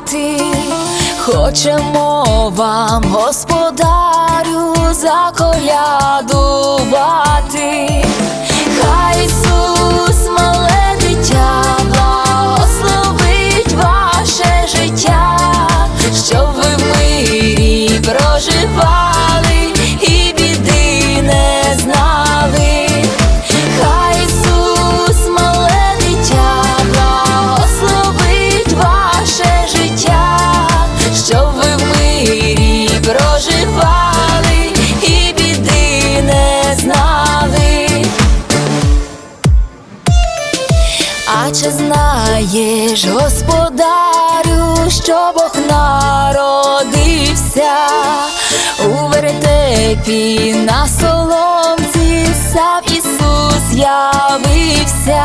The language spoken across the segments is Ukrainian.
дати, хочемо вам, господарю, заколядувати. А чи знаєш, господарю, що Бог народився у веретепі на соломці сам Ісус явився.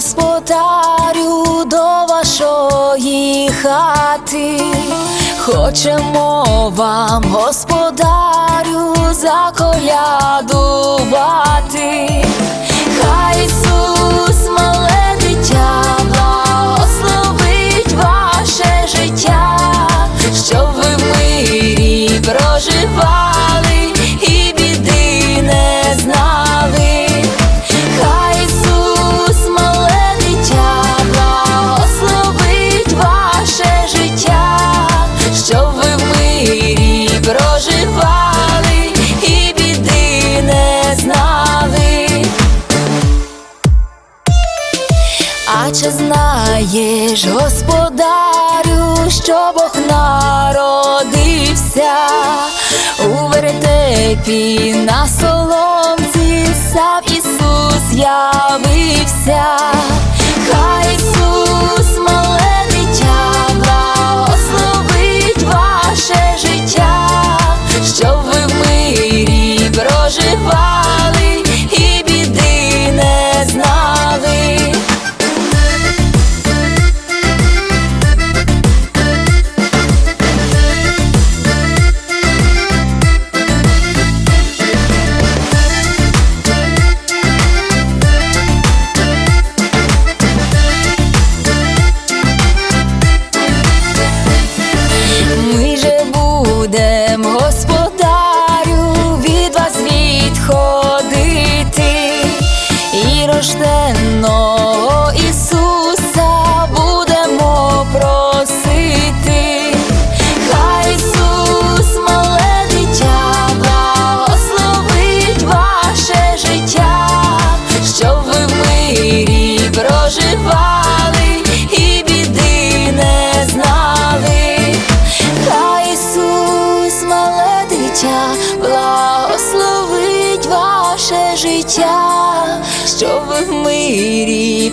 господарю до вашої хати, хочемо вам, господарю, заколядувати. Наче знаєш, господарю, що Бог народився у веретепі на соломці сам Ісус явився.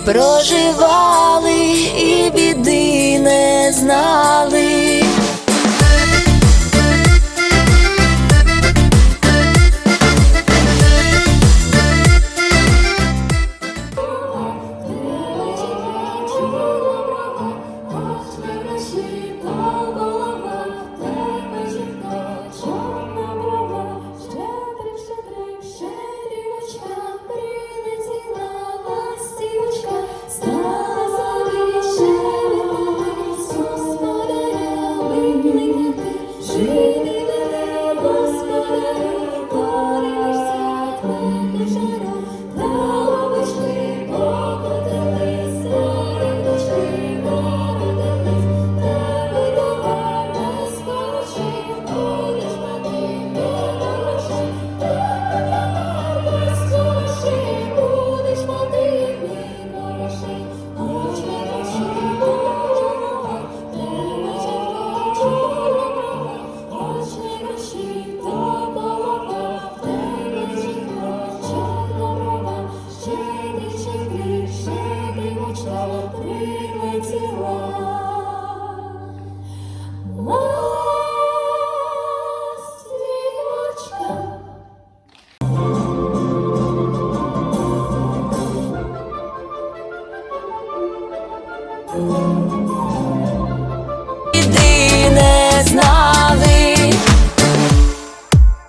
Проживали, і біди не знали.